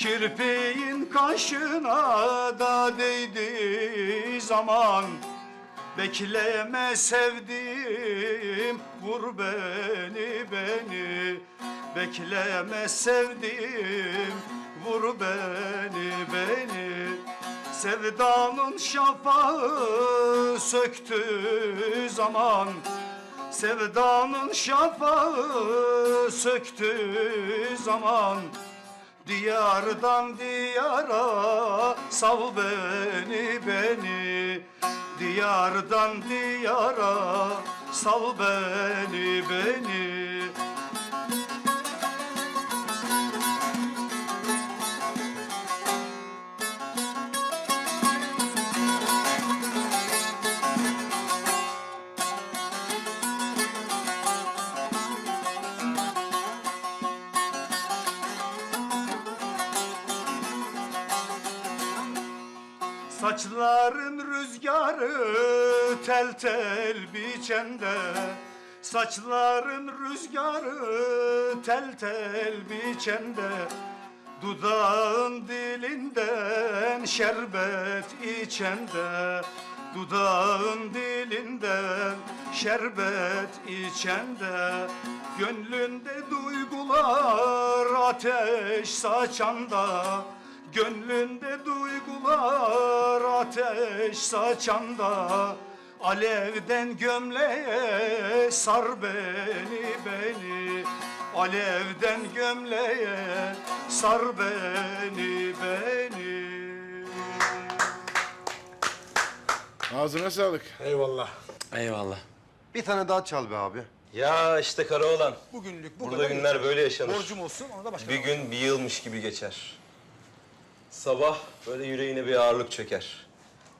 Kirpiğin kaşına da değdiği zaman Bekleme sevdiğim vur beni beni. Bekleme sevdiğim vur beni beni. Sevdanın şafağı söktüğü zaman. Sevdanın şafağı söktüğü zaman Diyardan diyara sal beni beni. Diyardan diyara sal beni beni Saçların rüzgarı tel tel biçende. Saçların rüzgarı tel tel biçende. Dudağın dilinden şerbet içende. Dudağın dilinden şerbet içende. Gönlünde duygular ateş saçanda. Gönlünde ateş saçanda Alevden gömleğe sar beni beni Alevden gömleğe sar beni beni Ağzına sağlık. Eyvallah. Eyvallah. Bir tane daha çal be abi. Ya işte Karaoğlan. Bugünlük bu Burada kadar günler böyle yaşanır. Borcum olsun ona da başka Bir gün bir yılmış gibi geçer. Sabah böyle yüreğine bir ağırlık çöker.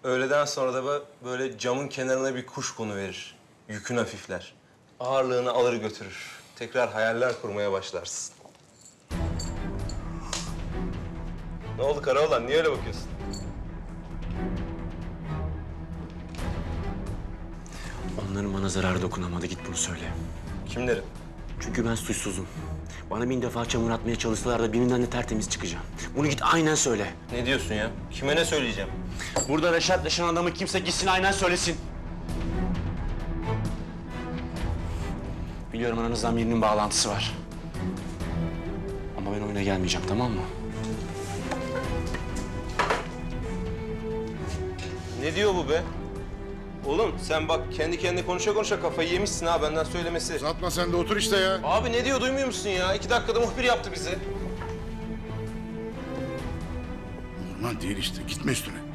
Öğleden sonra da bö- böyle camın kenarına bir kuş verir. Yükün hafifler. Ağırlığını alır götürür. Tekrar hayaller kurmaya başlarsın. Ne oldu Karaoğlan? Niye öyle bakıyorsun? Onların bana zararı dokunamadı. Git bunu söyle. Kimlerin? Çünkü ben suçsuzum. Bana bin defa çamur atmaya çalışsalar da birinden de tertemiz çıkacağım. Bunu git aynen söyle. Ne diyorsun ya? Kime ne söyleyeceğim? Burada Reşat yaşayan adamı kimse gitsin aynen söylesin. Biliyorum aranızdan birinin bağlantısı var. Ama ben oyuna gelmeyeceğim tamam mı? Ne diyor bu be? Oğlum sen bak kendi kendine konuşa konuşa kafayı yemişsin ha benden söylemesi. Uzatma sen de otur işte ya. Abi ne diyor duymuyor musun ya? İki dakikada muhbir yaptı bizi. Normal değil işte. Gitme üstüne.